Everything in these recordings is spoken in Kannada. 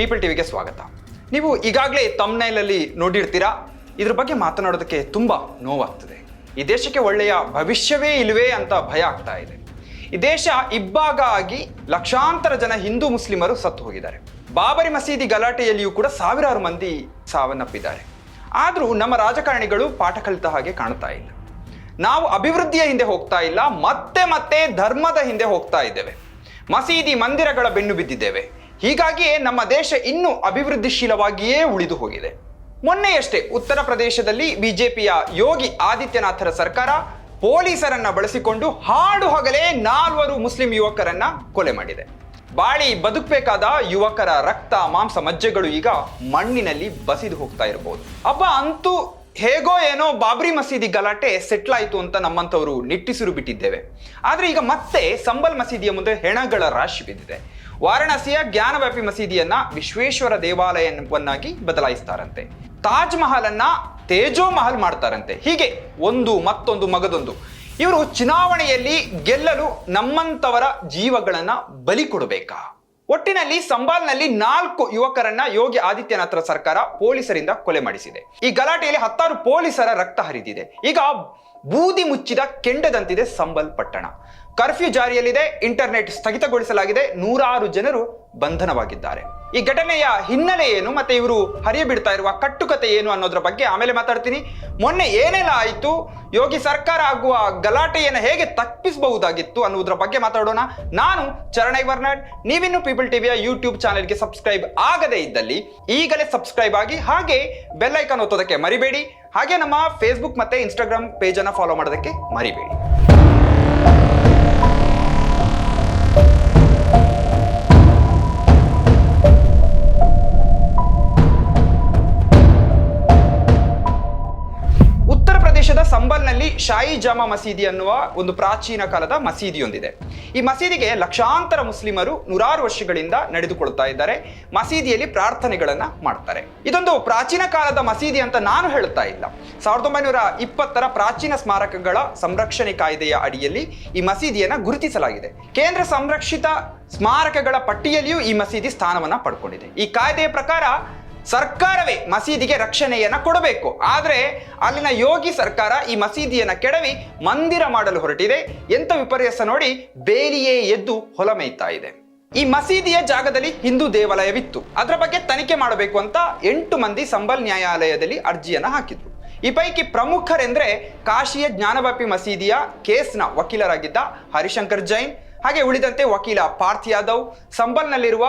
ಪ್ರಿಯ ಟಿ ವಿಗೆ ಪೀಪಲ್ ಸ್ವಾಗತ. ನೀವು ಈಗಾಗಲೇ ತಮ್ನೈಲಲ್ಲಿ ನೋಡಿರ್ತೀರಾ? ಇದ್ರ ಬಗ್ಗೆ ಮಾತನಾಡೋದಕ್ಕೆ ತುಂಬ ನೋವಾಗ್ತದೆ. ಈ ದೇಶಕ್ಕೆ ಒಳ್ಳೆಯ ಭವಿಷ್ಯವೇ ಇಲ್ಲವೇ ಅಂತ ಭಯ ಆಗ್ತಾ ಇದೆ. ಈ ದೇಶ ಇಬ್ಬಾಗ ಆಗಿ ಲಕ್ಷಾಂತರ ಜನ ಹಿಂದೂ ಮುಸ್ಲಿಮರು ಸತ್ತು ಹೋಗಿದ್ದಾರೆ. ಬಾಬರಿ ಮಸೀದಿ ಗಲಾಟೆಯಲ್ಲಿಯೂ ಕೂಡ ಸಾವಿರಾರು ಮಂದಿ ಸಾವನ್ನಪ್ಪಿದ್ದಾರೆ. ಆದರೂ ನಮ್ಮ ರಾಜಕಾರಣಿಗಳು ಪಾಠ ಕಲಿತ ಹಾಗೆ ಕಾಣ್ತಾ ಇಲ್ಲ. ನಾವು ಅಭಿವೃದ್ಧಿಯ ಹಿಂದೆ ಹೋಗ್ತಾ ಇಲ್ಲ, ಮತ್ತೆ ಮತ್ತೆ ಧರ್ಮದ ಹಿಂದೆ ಹೋಗ್ತಾ ಇದ್ದೇವೆ. ಮಸೀದಿ ಮಂದಿರಗಳ ಬೆನ್ನು ಬಿದ್ದಿದ್ದೇವೆ. ಹೀಗಾಗಿಯೇ ನಮ್ಮ ದೇಶ ಇನ್ನೂ ಅಭಿವೃದ್ಧಿಶೀಲವಾಗಿಯೇ ಉಳಿದು ಹೋಗಿದೆ. ಮೊನ್ನೆಯಷ್ಟೇ ಉತ್ತರ ಪ್ರದೇಶದಲ್ಲಿ ಬಿಜೆಪಿಯ ಯೋಗಿ ಆದಿತ್ಯನಾಥರ ಸರ್ಕಾರ ಪೊಲೀಸರನ್ನ ಬಳಸಿಕೊಂಡು ಹಾಡು ಹಗಲೇ ನಾಲ್ವರು ಮುಸ್ಲಿಂ ಯುವಕರನ್ನ ಕೊಲೆ ಮಾಡಿದೆ. ಬಾಳಿ ಬದುಕಬೇಕಾದ ಯುವಕರ ರಕ್ತ, ಮಾಂಸ, ಮಜ್ಜೆಗಳು ಈಗ ಮಣ್ಣಿನಲ್ಲಿ ಬಸಿದು ಹೋಗ್ತಾ ಇರಬಹುದು ಅಬ್ಬ ಅಂತೂ ಹೇಗೋ ಏನೋ ಬಾಬ್ರಿ ಮಸೀದಿ ಗಲಾಟೆ ಸೆಟ್ಲ್ ಆಯಿತು ಅಂತ ನಮ್ಮಂಥವರು ನಿಟ್ಟಿಸಿರು ಬಿಟ್ಟಿದ್ದೇವೆ. ಆದರೆ ಈಗ ಮತ್ತೆ ಸಂಬಲ್ ಮಸೀದಿಯ ಮುಂದೆ ಹೆಣಗಳ ರಾಶಿ ಬಿದ್ದಿದೆ. ವಾರಣಾಸಿಯ ಜ್ಞಾನವ್ಯಾಪಿ ಮಸೀದಿಯನ್ನ ವಿಶ್ವೇಶ್ವರ ದೇವಾಲಯವನ್ನಾಗಿ ಬದಲಾಯಿಸ್ತಾರಂತೆ. ತಾಜ್ ಮಹಲ್ ಅನ್ನ ತೇಜೋ ಮಹಲ್ ಮಾಡ್ತಾರಂತೆ. ಹೀಗೆ ಒಂದು ಮತ್ತೊಂದು ಮಗದೊಂದು. ಇವರು ಚುನಾವಣೆಯಲ್ಲಿ ಗೆಲ್ಲಲು ನಮ್ಮಂತವರ ಜೀವಗಳನ್ನ ಬಲಿ ಕೊಡಬೇಕಾ? ಒಟ್ಟಿನಲ್ಲಿ ಸಂಬಾಲ್ನಲ್ಲಿ ನಾಲ್ಕು ಯುವಕರನ್ನ ಯೋಗಿ ಆದಿತ್ಯನಾಥರ ಸರ್ಕಾರ ಪೊಲೀಸರಿಂದ ಕೊಲೆ ಮಾಡಿಸಿದೆ. ಈ ಗಲಾಟೆಯಲ್ಲಿ ಹತ್ತಾರು ಪೊಲೀಸರ ರಕ್ತ ಹರಿದಿದೆ. ಈಗ ಬೂದಿ ಮುಚ್ಚಿದ ಕೆಂಡದಂತಿದೆ ಸಂಬಲ್ ಪಟ್ಟಣ. ಕರ್ಫ್ಯೂ ಜಾರಿಯಲ್ಲಿದೆ, ಇಂಟರ್ನೆಟ್ ಸ್ಥಗಿತಗೊಳಿಸಲಾಗಿದೆ, ನೂರಾರು ಜನರು ಬಂಧನವಾಗಿದ್ದಾರೆ. ಈ ಘಟನೆಯ ಹಿನ್ನೆಲೆ ಏನು ಮತ್ತೆ ಇವರು ಹರಿಯಬಿಡ್ತಾ ಇರುವ ಕಟ್ಟುಕತೆ ಏನು ಅನ್ನೋದ್ರ ಬಗ್ಗೆ ಆಮೇಲೆ ಮಾತಾಡ್ತೀನಿ. ಮೊನ್ನೆ ಏನೆಲ್ಲ ಆಯಿತು? ಯೋಗಿ ಸರ್ಕಾರ ಆಗುವ ಗಲಾಟೆಯನ್ನು ಹೇಗೆ ತಪ್ಪಿಸಬಹುದಾಗಿತ್ತು ಅನ್ನೋದ್ರ ಬಗ್ಗೆ ಮಾತಾಡೋಣ. ನಾನು ಚರಣೈ ವರ್ನಾಡ್, ನೀವಿನ್ನು ಪೀಪಲ್ ಟಿವಿಯ ಯೂಟ್ಯೂಬ್ ಚಾನೆಲ್ಗೆ ಸಬ್ಸ್ಕ್ರೈಬ್ ಆಗದೇ ಇದ್ದಲ್ಲಿ ಈಗಲೇ ಸಬ್ಸ್ಕ್ರೈಬ್ ಆಗಿ ಹಾಗೆ ಬೆಲ್ ಐಕಾನ್ ಒತ್ತೋದಕ್ಕೆ ಮರಿಬೇಡಿ. ಹಾಗೆ ನಮ್ಮ ಫೇಸ್ಬುಕ್ ಮತ್ತೆ ಇನ್ಸ್ಟಾಗ್ರಾಮ್ ಪೇಜನ್ನು ಫಾಲೋ ಮಾಡೋದಕ್ಕೆ ಮರಿಬೇಡಿ. ಶಾಯಿ ಜಾಮಾ ಮಸೀದಿ ಅನ್ನುವ ಒಂದು ಪ್ರಾಚೀನ ಕಾಲದ ಮಸೀದಿಯೊಂದಿದೆ. ಈ ಮಸೀದಿಗೆ ಲಕ್ಷಾಂತರ ಮುಸ್ಲಿಮರು ನೂರಾರು ವರ್ಷಗಳಿಂದ ನಡೆದುಕೊಳ್ತಾ ಇದ್ದಾರೆ. ಮಸೀದಿಯಲ್ಲಿ ಪ್ರಾರ್ಥನೆಗಳನ್ನ ಮಾಡ್ತಾರೆ. ಇದೊಂದು ಪ್ರಾಚೀನ ಕಾಲದ ಮಸೀದಿ ಅಂತ ನಾನು ಹೇಳ್ತಾ ಇಲ್ಲ. ಸಾವಿರದ ಒಂಬೈನೂರ ಇಪ್ಪತ್ತರ ಪ್ರಾಚೀನ ಸ್ಮಾರಕಗಳ ಸಂರಕ್ಷಣೆ ಕಾಯ್ದೆಯ ಅಡಿಯಲ್ಲಿ ಈ ಮಸೀದಿಯನ್ನು ಗುರುತಿಸಲಾಗಿದೆ. ಕೇಂದ್ರ ಸಂರಕ್ಷಿತ ಸ್ಮಾರಕಗಳ ಪಟ್ಟಿಯಲ್ಲಿಯೂ ಈ ಮಸೀದಿ ಸ್ಥಾನವನ್ನು ಪಡ್ಕೊಂಡಿದೆ. ಈ ಕಾಯ್ದೆಯ ಪ್ರಕಾರ ಸರ್ಕಾರವೇ ಮಸೀದಿಗೆ ರಕ್ಷಣೆಯನ್ನು ಕೊಡಬೇಕು. ಆದರೆ ಅಲ್ಲಿನ ಯೋಗಿ ಸರ್ಕಾರ ಈ ಮಸೀದಿಯನ್ನ ಕೆಡವಿ ಮಂದಿರ ಮಾಡಲು ಹೊರಟಿದೆ. ಎಂಥ ವಿಪರ್ಯಾಸ ನೋಡಿ ಬೇಲಿಯೇ ಎದ್ದು ಹೊಲ ಇದೆ. ಈ ಮಸೀದಿಯ ಜಾಗದಲ್ಲಿ ಹಿಂದೂ ದೇವಾಲಯವಿತ್ತು. ಅದರ ಬಗ್ಗೆ ತನಿಖೆ ಮಾಡಬೇಕು ಅಂತ ಎಂಟು ಮಂದಿ ಸಂಬಲ್ ನ್ಯಾಯಾಲಯದಲ್ಲಿ ಅರ್ಜಿಯನ್ನು ಹಾಕಿದ್ರು. ಈ ಪೈಕಿ ಪ್ರಮುಖರೆಂದ್ರೆ ಕಾಶಿಯ ಜ್ಞಾನವ್ಯಾಪಿ ಮಸೀದಿಯ ಕೇಸ್ನ ವಕೀಲರಾಗಿದ್ದ ಹರಿಶಂಕರ್ ಜೈನ್, ಹಾಗೆ ಉಳಿದಂತೆ ವಕೀಲ ಪಾರ್ಥ್ ಯಾದವ್, ಸಂಬಲ್ನಲ್ಲಿರುವ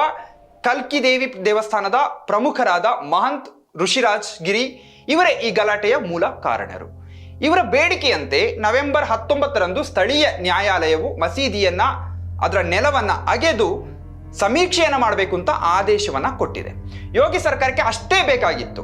ಕಲ್ಕಿ ದೇವಿ ದೇವಸ್ಥಾನದ ಪ್ರಮುಖರಾದ ಮಹಂತ್ ಋಷಿರಾಜ್ ಗಿರಿ ಇವರೇ ಈ ಗಲಾಟೆಯ ಮೂಲ ಕಾರಣರು. ಇವರ ಬೇಡಿಕೆಯಂತೆ ನವೆಂಬರ್ ಹತ್ತೊಂಬತ್ತರಂದು ಸ್ಥಳೀಯ ನ್ಯಾಯಾಲಯವು ಮಸೀದಿಯನ್ನ, ಅದರ ನೆಲವನ್ನ ಅಗೆದು ಸಮೀಕ್ಷೆಯನ್ನು ಮಾಡಬೇಕು ಅಂತ ಆದೇಶವನ್ನ ಕೊಟ್ಟಿದೆ. ಯೋಗಿ ಸರ್ಕಾರಕ್ಕೆ ಅಷ್ಟೇ ಬೇಕಾಗಿತ್ತು.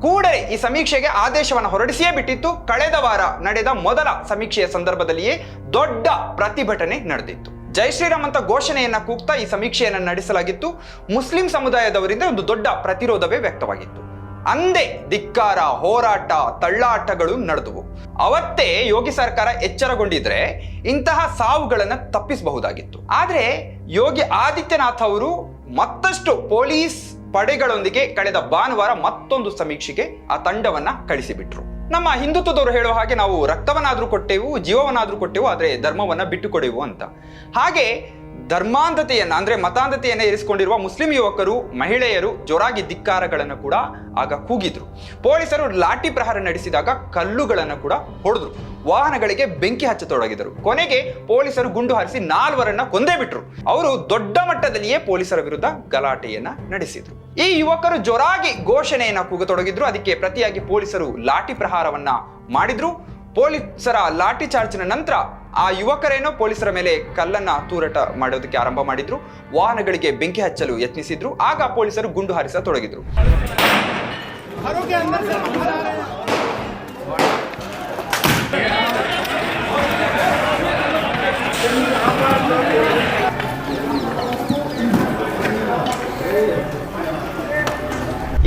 ಕೂಡಲೇ ಈ ಸಮೀಕ್ಷೆಗೆ ಆದೇಶವನ್ನು ಹೊರಡಿಸಿಯೇ ಬಿಟ್ಟಿತ್ತು. ಕಳೆದ ವಾರ ನಡೆದ ಮೊದಲ ಸಮೀಕ್ಷೆಯ ಸಂದರ್ಭದಲ್ಲಿಯೇ ದೊಡ್ಡ ಪ್ರತಿಭಟನೆ ನಡೆದಿತ್ತು. ಜೈ ಶ್ರೀರಾಮ್ ಅಂತ ಘೋಷಣೆಯನ್ನ ಕೂಗ್ತಾ ಈ ಸಮೀಕ್ಷೆಯನ್ನು ನಡೆಸಲಾಗಿತ್ತು. ಮುಸ್ಲಿಂ ಸಮುದಾಯದವರಿಂದ ಒಂದು ದೊಡ್ಡ ಪ್ರತಿರೋಧವೇ ವ್ಯಕ್ತವಾಗಿತ್ತು. ಅಂದೇ ಧಿಕ್ಕಾರ, ಹೋರಾಟ, ತಳ್ಳಾಟಗಳು ನಡೆದವು. ಅವತ್ತೇ ಯೋಗಿ ಸರ್ಕಾರ ಎಚ್ಚರಗೊಂಡಿದ್ರೆ ಇಂತಹ ಸಾವುಗಳನ್ನು ತಪ್ಪಿಸಬಹುದಾಗಿತ್ತು. ಆದ್ರೆ ಯೋಗಿ ಆದಿತ್ಯನಾಥ್ ಅವರು ಮತ್ತಷ್ಟು ಪೊಲೀಸ್ ಪಡೆಗಳೊಂದಿಗೆ ಕಳೆದ ಭಾನುವಾರ ಮತ್ತೊಂದು ಸಮೀಕ್ಷೆಗೆ ಆ ತಂಡವನ್ನ ಕಳಿಸಿಬಿಟ್ರು. ನಮ್ಮ ಹಿಂದುತ್ವದವರು ಹೇಳುವ ಹಾಗೆ ನಾವು ರಕ್ತವನ್ನಾದ್ರೂ ಕೊಟ್ಟೆವು, ಜೀವವನ್ನಾದ್ರೂ ಕೊಟ್ಟೆವು, ಆದರೆ ಧರ್ಮವನ್ನ ಬಿಟ್ಟು ಕೊಡೆವು ಅಂತ. ಹಾಗೆ ಧರ್ಮಾಂಧತೆಯನ್ನ, ಅಂದರೆ ಮತಾಂಧತೆಯನ್ನು ಇರಿಸಿಕೊಂಡಿರುವ ಮುಸ್ಲಿಂ ಯುವಕರು, ಮಹಿಳೆಯರು ಜೋರಾಗಿ ಧಿಕ್ಕಾರಗಳನ್ನು ಕೂಡ ಆಗ ಕೂಗಿದ್ರು. ಪೊಲೀಸರು ಲಾಠಿ ಪ್ರಹಾರ ನಡೆಸಿದಾಗ ಕಲ್ಲುಗಳನ್ನು ಕೂಡ ಹೊಡೆದ್ರು. ವಾಹನಗಳಿಗೆ ಬೆಂಕಿ ಹಚ್ಚತೊಡಗಿದರು ಕೊನೆಗೆ ಪೊಲೀಸರು ಗುಂಡು ಹಾರಿಸಿ ನಾಲ್ವರನ್ನ ಕೊಂದೇ ಬಿಟ್ರು. ಅವರು ದೊಡ್ಡ ಮಟ್ಟದಲ್ಲಿಯೇ ಪೊಲೀಸರ ವಿರುದ್ಧ ಗಲಾಟೆಯನ್ನ ನಡೆಸಿದ್ರು. ಈ ಯುವಕರು ಜೋರಾಗಿ ಘೋಷಣೆಯನ್ನ ಕೂಗತೊಡಗಿದ್ರು ಅದಕ್ಕೆ ಪ್ರತಿಯಾಗಿ ಪೊಲೀಸರು ಲಾಠಿ ಪ್ರಹಾರವನ್ನ ಮಾಡಿದ್ರು. ಪೊಲೀಸರ ಲಾಠಿ ಚಾರ್ಜ್ನ ನಂತರ ಆ ಯುವಕರೇನೋ ಪೊಲೀಸರ ಮೇಲೆ ಕಲ್ಲನ್ನ ತೂರಾಟ ಮಾಡೋದಕ್ಕೆ ಆರಂಭ ಮಾಡಿದ್ರು. ವಾಹನಗಳಿಗೆ ಬೆಂಕಿ ಹಚ್ಚಲು ಯತ್ನಿಸಿದ್ರು. ಆಗ ಪೊಲೀಸರು ಗುಂಡು ಹಾರಿಸತೊಡಗಿದ್ರು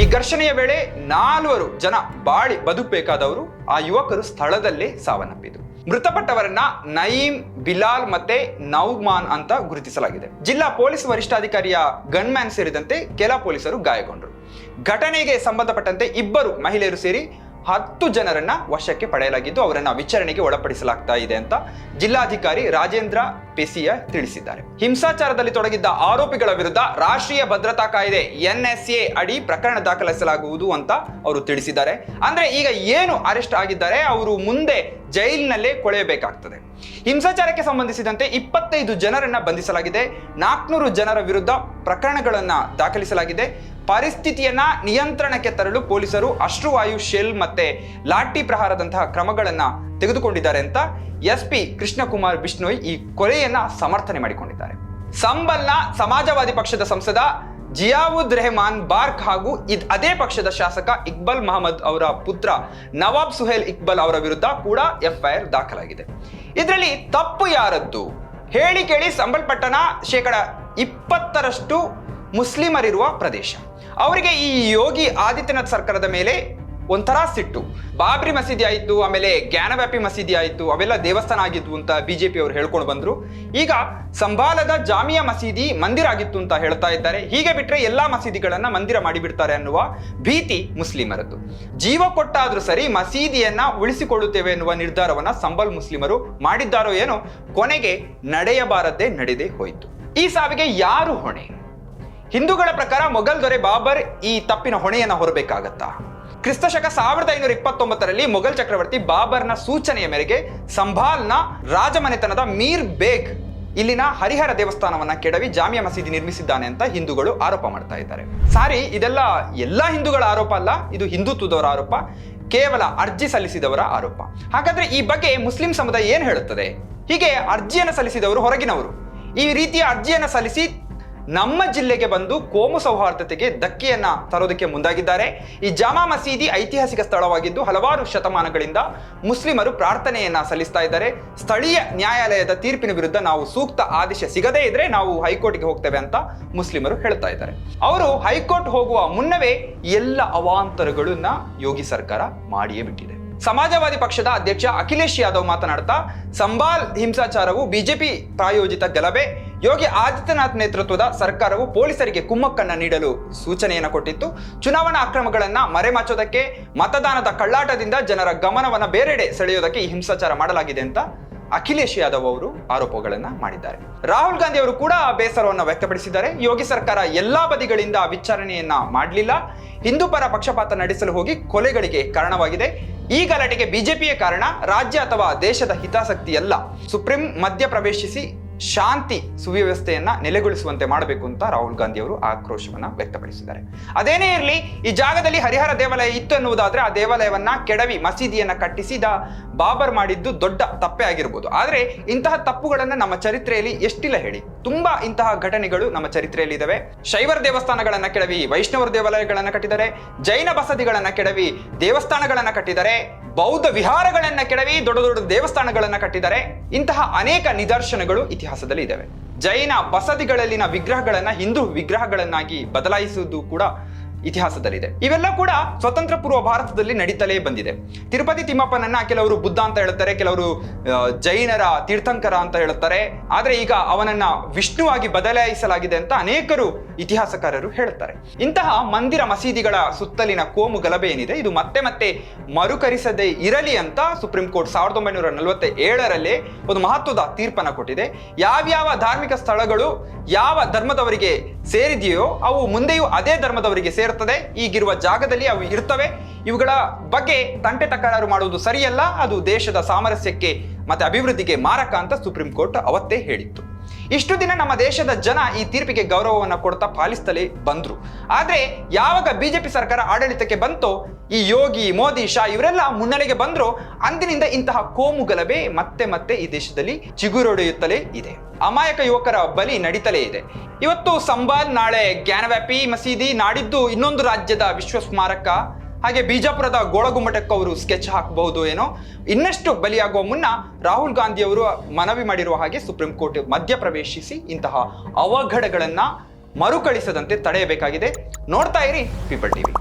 ಈ ಘರ್ಷಣೆಯ ವೇಳೆ ನಾಲ್ವರು ಜನ ಬಾಳಿ ಬದುಕಬೇಕಾದವರು, ಆ ಯುವಕರು ಸ್ಥಳದಲ್ಲೇ ಸಾವನ್ನಪ್ಪಿದ್ರು. ಮೃತಪಟ್ಟವರನ್ನ ನಯೀಂ, ಬಿಲಾಲ್ ಮತ್ತೆ ನೌಮಾನ್ ಅಂತ ಗುರುತಿಸಲಾಗಿದೆ. ಜಿಲ್ಲಾ ಪೊಲೀಸ್ ವರಿಷ್ಠಾಧಿಕಾರಿಯ ಗನ್ಮ್ಯಾನ್ ಸೇರಿದಂತೆ ಕೆಲ ಪೊಲೀಸರು ಗಾಯಗೊಂಡರು. ಘಟನೆಗೆ ಸಂಬಂಧಪಟ್ಟಂತೆ ಇಬ್ಬರು ಮಹಿಳೆಯರು ಸೇರಿ ಹತ್ತು ಜನರನ್ನ ವಶಕ್ಕೆ ಪಡೆಯಲಾಗಿದ್ದು, ಅವರನ್ನ ವಿಚಾರಣೆಗೆ ಒಳಪಡಿಸಲಾಗ್ತಾ ಇದೆ ಅಂತ ಜಿಲ್ಲಾಧಿಕಾರಿ ರಾಜೇಂದ್ರ ಪೆಸಿಯ ತಿಳಿಸಿದ್ದಾರೆ. ಹಿಂಸಾಚಾರದಲ್ಲಿ ತೊಡಗಿದ್ದ ಆರೋಪಿಗಳ ವಿರುದ್ಧ ರಾಷ್ಟ್ರೀಯ ಭದ್ರತಾ ಕಾಯ್ದೆ ಎನ್ಎಸ್ಎ ಅಡಿ ಪ್ರಕರಣ ದಾಖಲಿಸಲಾಗುವುದು ಅಂತ ಅವರು ತಿಳಿಸಿದ್ದಾರೆ. ಅಂದ್ರೆ ಈಗ ಏನು ಅರೆಸ್ಟ್ ಆಗಿದ್ದಾರೆ, ಅವರು ಮುಂದೆ ಜೈಲಿನಲ್ಲೇ ಕೊಳೆಯಬೇಕಾಗ್ತದೆ. ಹಿಂಸಾಚಾರಕ್ಕೆ ಸಂಬಂಧಿಸಿದಂತೆ ಇಪ್ಪತ್ತೈದು ಜನರನ್ನ ಬಂಧಿಸಲಾಗಿದೆ. ನಾಲ್ಕುನೂರು ಜನರ ವಿರುದ್ಧ ಪ್ರಕರಣಗಳನ್ನ ದಾಖಲಿಸಲಾಗಿದೆ. ಪರಿಸ್ಥಿತಿಯನ್ನ ನಿಯಂತ್ರಣಕ್ಕೆ ತರಲು ಪೊಲೀಸರು ಅಶ್ರುವಾಯು ಶೆಲ್ ಮತ್ತೆ ಲಾಠಿ ಪ್ರಹಾರದಂತಹ ಕ್ರಮಗಳನ್ನ ತೆಗೆದುಕೊಂಡಿದ್ದಾರೆ ಅಂತ ಎಸ್ ಪಿ ಕೃಷ್ಣಕುಮಾರ್ ಬಿಷ್ಣೋಯ್ ಈ ಕೊಲೆಯನ್ನ ಸಮರ್ಥನೆ ಮಾಡಿಕೊಂಡಿದ್ದಾರೆ. ಸಂಬಲ್ನ ಸಮಾಜವಾದಿ ಪಕ್ಷದ ಸಂಸದ ಜಿಯಾವುದ್ ರೆಹಮಾನ್ ಬಾರ್ಕ್ ಹಾಗೂ ಇದ್ ಅದೇ ಪಕ್ಷದ ಶಾಸಕ ಇಕ್ಬಲ್ ಮಹಮ್ಮದ್ ಅವರ ಪುತ್ರ ನವಾಬ್ ಸುಹೇಲ್ ಇಕ್ಬಲ್ ಅವರ ವಿರುದ್ಧ ಕೂಡ ಎಫ್ಐಆರ್ ದಾಖಲಾಗಿದೆ. ಇದರಲ್ಲಿ ತಪ್ಪು ಯಾರದ್ದು? ಹೇಳಿ ಕೇಳಿ ಸಂಬಲ್ಪಟ್ಟಣ ಶೇಕಡ ಇಪ್ಪತ್ತರಷ್ಟು ಮುಸ್ಲಿಮರಿರುವ ಪ್ರದೇಶ. ಅವರಿಗೆ ಈ ಯೋಗಿ ಆದಿತ್ಯನಾಥ್ ಸರ್ಕಾರದ ಮೇಲೆ ಒಂಥರ ಸಿಟ್ಟು. ಬಾಬ್ರಿ ಮಸೀದಿ ಆಯಿತು, ಆಮೇಲೆ ಜ್ಞಾನವ್ಯಾಪಿ ಮಸೀದಿ ಆಯಿತು, ಅವೆಲ್ಲ ದೇವಸ್ಥಾನ ಆಗಿದ್ವು ಅಂತ ಬಿ ಜೆ ಪಿ ಅವರು ಹೇಳ್ಕೊಂಡು ಬಂದ್ರು. ಈಗ ಸಂಬಾಲದ ಜಾಮಿಯಾ ಮಸೀದಿ ಮಂದಿರ ಆಗಿತ್ತು ಅಂತ ಹೇಳ್ತಾ ಇದ್ದಾರೆ. ಹೀಗೆ ಬಿಟ್ರೆ ಎಲ್ಲಾ ಮಸೀದಿಗಳನ್ನ ಮಂದಿರ ಮಾಡಿಬಿಡ್ತಾರೆ ಅನ್ನುವ ಭೀತಿ ಮುಸ್ಲಿಮರದ್ದು. ಜೀವ ಕೊಟ್ಟಾದರೂ ಸರಿ ಮಸೀದಿಯನ್ನ ಉಳಿಸಿಕೊಳ್ಳುತ್ತೇವೆ ಎನ್ನುವ ನಿರ್ಧಾರವನ್ನ ಸಂಬಲ್ ಮುಸ್ಲಿಮರು ಮಾಡಿದ್ದಾರೋ ಏನೋ ಕೊನೆಗೆ ನಡೆಯಬಾರದ್ದೇ ನಡೆದೇ ಹೋಯಿತು. ಈ ಸಾವಿಗೆ ಯಾರು ಹೊಣೆ? ಹಿಂದೂಗಳ ಪ್ರಕಾರ ಮೊಘಲ್ ದೊರೆ ಬಾಬರ್ ಈ ತಪ್ಪಿನ ಹೊಣೆಯನ್ನ ಹೊರಬೇಕಾಗತ್ತಾ? ಕ್ರಿಸ್ತಶಕ ಸಾವಿರದ ಐನೂರ ಇಪ್ಪತ್ತೊಂಬತ್ತರಲ್ಲಿ ಮೊಘಲ್ ಚಕ್ರವರ್ತಿ ಬಾಬರ್ನ ಸೂಚನೆಯ ಮೇರೆಗೆ ಸಂಭಾಲ್ನ ರಾಜಮನೆತನದ ಮೀರ್ ಬೇಗ್ ಇಲ್ಲಿನ ಹರಿಹರ ದೇವಸ್ಥಾನವನ್ನ ಕೆಡವಿ ಜಾಮಿಯ ಮಸೀದಿ ನಿರ್ಮಿಸಿದ್ದಾನೆ ಅಂತ ಹಿಂದೂಗಳು ಆರೋಪ ಮಾಡ್ತಾ ಇದ್ದಾರೆ. ಸಾರಿ, ಇದೆಲ್ಲ ಎಲ್ಲಾ ಹಿಂದೂಗಳ ಆರೋಪ ಅಲ್ಲ, ಇದು ಹಿಂದುತ್ವದವರ ಆರೋಪ, ಕೇವಲ ಅರ್ಜಿ ಸಲ್ಲಿಸಿದವರ ಆರೋಪ. ಹಾಗಾದ್ರೆ ಈ ಬಗ್ಗೆ ಮುಸ್ಲಿಂ ಸಮುದಾಯ ಏನ್ ಹೇಳುತ್ತದೆ? ಹೀಗೆ ಅರ್ಜಿಯನ್ನು ಸಲ್ಲಿಸಿದವರು ಹೊರಗಿನವರು. ಈ ರೀತಿಯ ಅರ್ಜಿಯನ್ನು ಸಲ್ಲಿಸಿ ನಮ್ಮ ಜಿಲ್ಲೆಗೆ ಬಂದು ಕೋಮು ಸೌಹಾರ್ದತೆಗೆ ಧಕ್ಕೆಯನ್ನ ತರೋದಕ್ಕೆ ಮುಂದಾಗಿದ್ದಾರೆ. ಈ ಜಾಮಾ ಮಸೀದಿ ಐತಿಹಾಸಿಕ ಸ್ಥಳವಾಗಿದ್ದು ಹಲವಾರು ಶತಮಾನಗಳಿಂದ ಮುಸ್ಲಿಮರು ಪ್ರಾರ್ಥನೆಯನ್ನ ಸಲ್ಲಿಸ್ತಾ ಇದ್ದಾರೆ. ಸ್ಥಳೀಯ ನ್ಯಾಯಾಲಯದ ತೀರ್ಪಿನ ವಿರುದ್ಧ ನಾವು ಸೂಕ್ತ ಆದೇಶ ಸಿಗದೇ ಇದ್ರೆ ನಾವು ಹೈಕೋರ್ಟ್ಗೆ ಹೋಗ್ತೇವೆ ಅಂತ ಮುಸ್ಲಿಮರು ಹೇಳ್ತಾ ಇದ್ದಾರೆ. ಅವರು ಹೈಕೋರ್ಟ್ ಹೋಗುವ ಮುನ್ನವೇ ಎಲ್ಲ ಅವಾಂತರಗಳನ್ನ ಯೋಗಿ ಸರ್ಕಾರ ಮಾಡಿಯೇ ಬಿಟ್ಟಿದೆ. ಸಮಾಜವಾದಿ ಪಕ್ಷದ ಅಧ್ಯಕ್ಷ ಅಖಿಲೇಶ್ ಯಾದವ್ ಮಾತನಾಡ್ತಾ, ಸಂಬಾಲ್ ಹಿಂಸಾಚಾರವು ಬಿಜೆಪಿ ಪ್ರಾಯೋಜಿತ ಗಲಭೆ ಯೋಗಿ ಆದಿತ್ಯನಾಥ್ ನೇತೃತ್ವದ ಸರ್ಕಾರವು ಪೊಲೀಸರಿಗೆ ಕುಮ್ಮಕ್ಕನ್ನ ನೀಡಲು ಸೂಚನೆಯನ್ನು ಕೊಟ್ಟಿತ್ತು. ಚುನಾವಣಾ ಅಕ್ರಮಗಳನ್ನ ಮರೆಮಾಚೋದಕ್ಕೆ, ಮತದಾನದ ಕಳ್ಳಾಟದಿಂದ ಜನರ ಗಮನವನ್ನ ಬೇರೆಡೆ ಸೆಳೆಯೋದಕ್ಕೆ ಈ ಹಿಂಸಾಚಾರ ಮಾಡಲಾಗಿದೆ ಅಂತ ಅಖಿಲೇಶ್ ಯಾದವ್ ಅವರು ಆರೋಪಗಳನ್ನ ಮಾಡಿದ್ದಾರೆ. ರಾಹುಲ್ ಗಾಂಧಿ ಅವರು ಕೂಡ ಬೇಸರವನ್ನು ವ್ಯಕ್ತಪಡಿಸಿದ್ದಾರೆ. ಯೋಗಿ ಸರ್ಕಾರ ಎಲ್ಲಾ ಬದಿಗಳಿಂದ ವಿಚಾರಣೆಯನ್ನ ಮಾಡಲಿಲ್ಲ. ಹಿಂದೂ ಪರ ಪಕ್ಷಪಾತ ನಡೆಸಲು ಹೋಗಿ ಕೊಲೆಗಳಿಗೆ ಕಾರಣವಾಗಿದೆ. ಈ ಗಲಾಟೆಗೆ ಬಿಜೆಪಿಯೇ ಕಾರಣ, ರಾಜ್ಯ ಅಥವಾ ದೇಶದ ಹಿತಾಸಕ್ತಿಯಲ್ಲ. ಸುಪ್ರೀಂ ಮಧ್ಯ ಪ್ರವೇಶಿಸಿ ಶಾಂತಿ ಸುವ್ಯವಸ್ಥೆಯನ್ನ ನೆಲೆಗೊಳಿಸುವಂತೆ ಮಾಡಬೇಕು ಅಂತ ರಾಹುಲ್ ಗಾಂಧಿ ಅವರು ಆಕ್ರೋಶವನ್ನ ವ್ಯಕ್ತಪಡಿಸಿದ್ದಾರೆ. ಅದೇನೇ ಇರಲಿ, ಈ ಜಾಗದಲ್ಲಿ ಹರಿಹರ ದೇವಾಲಯ ಇತ್ತು ಎನ್ನುವುದಾದ್ರೆ ಆ ದೇವಾಲಯವನ್ನ ಕೆಡವಿ ಮಸೀದಿಯನ್ನ ಕಟ್ಟಿಸಿದ ಬಾಬರ್ ಮಾಡಿದ್ದು ದೊಡ್ಡ ತಪ್ಪೆ ಆಗಿರ್ಬೋದು. ಆದ್ರೆ ಇಂತಹ ತಪ್ಪುಗಳನ್ನ ನಮ್ಮ ಚರಿತ್ರೆಯಲ್ಲಿ ಎಷ್ಟಿಲ್ಲ ಹೇಳಿ. ತುಂಬಾ ಇಂತಹ ಘಟನೆಗಳು ನಮ್ಮ ಚರಿತ್ರೆಯಲ್ಲಿ ಇದಾವೆ ಶೈವರ ದೇವಸ್ಥಾನಗಳನ್ನ ಕೆಡವಿ, ವೈಷ್ಣವರ ದೇವಾಲಯಗಳನ್ನ ಕಟ್ಟಿದ್ದಾರೆ ಜೈನ ಬಸದಿಗಳನ್ನ ಕೆಡವಿ, ದೇವಸ್ಥಾನಗಳನ್ನ ಕಟ್ಟಿದ್ದಾರೆ ಬೌದ್ಧ ವಿಹಾರಗಳನ್ನ ಕೆಡವಿ, ದೊಡ್ಡ ದೊಡ್ಡ ದೇವಸ್ಥಾನಗಳನ್ನ ಕಟ್ಟಿದ್ದಾರೆ ಇಂತಹ ಅನೇಕ ನಿದರ್ಶನಗಳು ಇತಿಹಾಸದಲ್ಲಿ ಇದಾವೆ ಜೈನ ಬಸದಿಗಳಲ್ಲಿನ ವಿಗ್ರಹಗಳನ್ನ ಹಿಂದೂ ವಿಗ್ರಹಗಳನ್ನಾಗಿ ಬದಲಾಯಿಸುವುದು ಕೂಡ ಇತಿಹಾಸದಲ್ಲಿದೆ. ಇವೆಲ್ಲ ಕೂಡ ಸ್ವತಂತ್ರ ಪೂರ್ವ ಭಾರತದಲ್ಲಿ ನಡೀತಲೇ ಬಂದಿದೆ. ತಿರುಪತಿ ತಿಮ್ಮಪ್ಪನನ್ನ ಕೆಲವರು ಬುದ್ಧ ಅಂತ ಹೇಳ್ತಾರೆ ಕೆಲವರು ಜೈನರ ತೀರ್ಥಂಕರ ಅಂತ ಹೇಳುತ್ತಾರೆ. ಆದ್ರೆ ಈಗ ಅವನನ್ನ ವಿಷ್ಣುವಾಗಿ ಬದಲಾಯಿಸಲಾಗಿದೆ ಅಂತ ಅನೇಕರು ಇತಿಹಾಸಕಾರರು ಹೇಳುತ್ತಾರೆ. ಇಂತಹ ಮಂದಿರ ಮಸೀದಿಗಳ ಸುತ್ತಲಿನ ಕೋಮು ಗಲಭೆ ಏನಿದೆ, ಇದು ಮತ್ತೆ ಮತ್ತೆ ಮರುಕರಿಸದೇ ಇರಲಿ ಅಂತ ಸುಪ್ರೀಂ ಕೋರ್ಟ್ ಸಾವಿರದ ಒಂಬೈನೂರ ನಲವತ್ತ ಏಳರಲ್ಲೇ ಒಂದು ಮಹತ್ವದ ತೀರ್ಪನ್ನ ಕೊಟ್ಟಿದೆ. ಯಾವ್ಯಾವ ಧಾರ್ಮಿಕ ಸ್ಥಳಗಳು ಯಾವ ಧರ್ಮದವರಿಗೆ ಸೇರಿದೆಯೋ ಅವು ಮುಂದೆಯೂ ಅದೇ ಧರ್ಮದವರಿಗೆ ಸೇರುತ್ತದೆ ಈಗಿರುವ ಜಾಗದಲ್ಲಿ ಅವು ಇರ್ತವೆ ಇವುಗಳ ಬಗ್ಗೆ ತಂಟೆ ತಕರಾರು ಮಾಡುವುದು ಸರಿಯಲ್ಲ. ಅದು ದೇಶದ ಸಾಮರಸ್ಯಕ್ಕೆ ಮತ್ತೆ ಅಭಿವೃದ್ಧಿಗೆ ಮಾರಕ ಅಂತ ಸುಪ್ರೀಂ ಕೋರ್ಟ್ ಅವತ್ತೇ ಹೇಳಿತ್ತು. ಇಷ್ಟು ದಿನ ನಮ್ಮ ದೇಶದ ಜನ ಈ ತೀರ್ಪಿಗೆ ಗೌರವವನ್ನು ಕೊಡ್ತಾ ಪಾಲಿಸ್ತಲೇ ಬಂದ್ರು. ಆದ್ರೆ ಯಾವಾಗ ಬಿಜೆಪಿ ಸರ್ಕಾರ ಆಡಳಿತಕ್ಕೆ ಬಂತೋ, ಈ ಯೋಗಿ, ಮೋದಿ, ಶಾ ಇವರೆಲ್ಲ ಮುನ್ನೆಲೆಗೆ ಬಂದ್ರು, ಅಂದಿನಿಂದ ಇಂತಹ ಕೋಮು ಗಲಭೆ ಮತ್ತೆ ಮತ್ತೆ ಈ ದೇಶದಲ್ಲಿ ಚಿಗುರೊಡೆಯುತ್ತಲೇ ಇದೆ. ಅಮಾಯಕ ಯುವಕರ ಬಲಿ ನಡೀತಲೇ ಇದೆ. ಇವತ್ತು ಸಂಬಾಲ್ ನಾಳೆ ಜ್ಞಾನವ್ಯಾಪಿ ಮಸೀದಿ ನಾಡಿದ್ದು ಇನ್ನೊಂದು ರಾಜ್ಯದ ವಿಶ್ವ ಸ್ಮಾರಕ ಹಾಗೆ ಬಿಜಾಪುರದ ಗೋಳಗುಮ್ಮಟಕ್ಕೆ ಅವರು ಸ್ಕೆಚ್ ಹಾಕಬಹುದು ಏನೋ. ಇನ್ನಷ್ಟು ಬಲಿಯಾಗುವ ಮುನ್ನ ರಾಹುಲ್ ಗಾಂಧಿ ಅವರು ಮನವಿ ಮಾಡಿರುವ ಹಾಗೆ ಸುಪ್ರೀಂ ಕೋರ್ಟ್ ಮಧ್ಯಪ್ರವೇಶಿಸಿ ಇಂತಹ ಅವಘಡಗಳನ್ನು ಮರುಕಳಿಸದಂತೆ ತಡೆಯಬೇಕಾಗಿದೆ. ನೋಡ್ತಾ ಇರಿ ಪೀಪಲ್ ಟಿವಿ